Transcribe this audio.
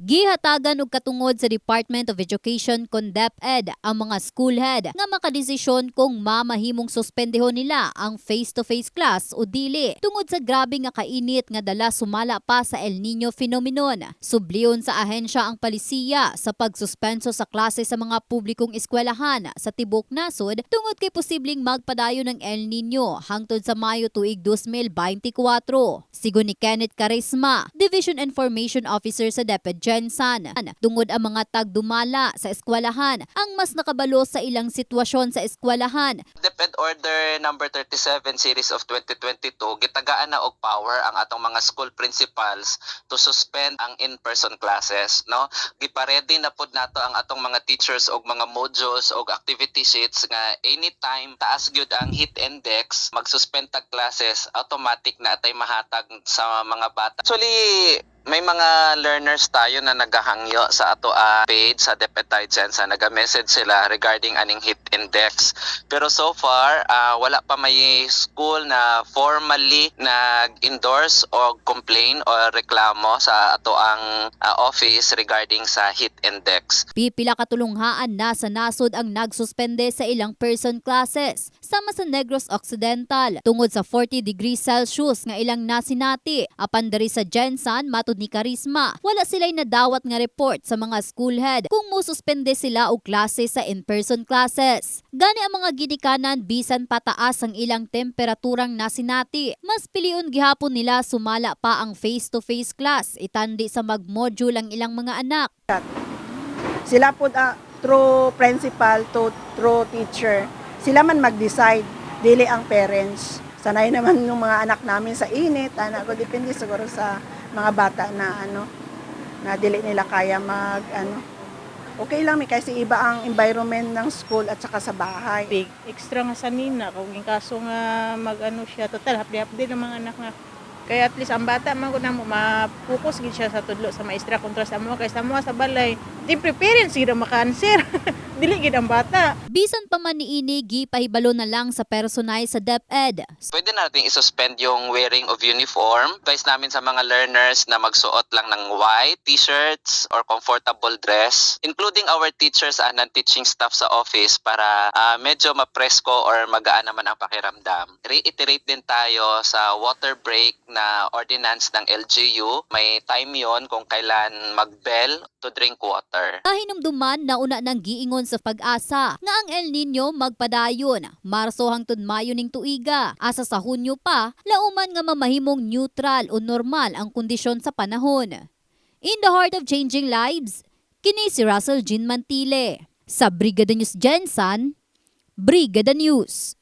Gihatagan og katungod sa Department of Education kon DepEd ang mga school head nga makadesisyon kung mamahimong suspendehon nila ang face-to-face class o dili tungod sa grabe nga kainit nga dala sumala pa sa El Nino phenomenon. Subliyon sa ahensya ang palisiya sa pagsuspenso sa klase sa mga publikong eskwelahan sa tibok nasod tungod kay posibleng magpadayon ng El Nino hangtod sa Mayo tuig 2024. Sigon ni Kenneth Carisma, Division Information Officer sa DepEd Gensan, tungod ang mga tagdumala sa eskwelahan ang mas nakabalo sa ilang sitwasyon sa eskwelahan DepEd Order number 37 series of 2022 gitagaan na og power ang atong mga school principals to suspend ang in-person classes no? Giparedy na pud nato ang atong mga teachers og mga modules og activity sheets nga anytime taas gyud ang heat index mag-suspend tag classes automatic na atay mahatag sa mga bata. Actually may mga learners tayo na nagahangyo sa ato a page sa DepEd Gensa naga-message sila regarding aning heat index pero so far, ah, wala pa may school na formally nag-endorse o complain o reklamo sa ato ang ah, office regarding sa heat index. Pipila katulunghaan na sa nasod ang nagsuspende sa ilang person classes sama sa Negros Occidental tungod sa 40 degrees Celsius nga ilang nasinati. Apan diri sa Gensan matud ni Karisma, wala sila'y nadawat nga report sa mga school head kung mususpende sila og klase sa in-person classes. Gani ang mga ginikanan bisan pataas ang ilang temperaturang nasinati. Mas piliun gihapon nila sumala pa ang face-to-face class itandi sa mag-module ang ilang mga anak. Sila po ah, through principal to through teacher, sila man mag-decide, dili ang parents. Sanay naman yung mga anak namin sa init, anak ko depende siguro sa mga bata na ano na dili nila kaya mag ano. Okay lang may kasi iba ang environment ng school at saka sa bahay. big extra nga sa nina kung yung kaso nga mag-ano siya total hapdi-hapdi ng mga anak nga kaya at least ang bata man ko na mo ma-focus gid siya sa tudlo sa maestra kontra sa mo kay sa mo sa balay di preparing sila maka-answer dili gid ang bata Bisan pa man niini gipahibalo na lang sa personay sa DepEd. Pwede natin isuspend yung wearing of uniform. Advice namin sa mga learners na magsuot lang ng white t-shirts or comfortable dress, including our teachers and non-teaching staff sa office para ah, medyo mapresko or magaan naman ang pakiramdam. Reiterate din tayo sa water break na ordinance ng LGU. May time yon kung kailan mag-bell to drink water. Kahinumduman na una nang giingon sa pag-asa nga ang El Nino magpadayon Marso hangtod Mayo ning tuiga. Asa sa Hunyo pa, lauman nga mamahimong neutral o normal ang kondisyon sa panahon. In the heart of changing lives, kini si Russell Jean Mantile. Sa Brigada News Gensan, Brigada News.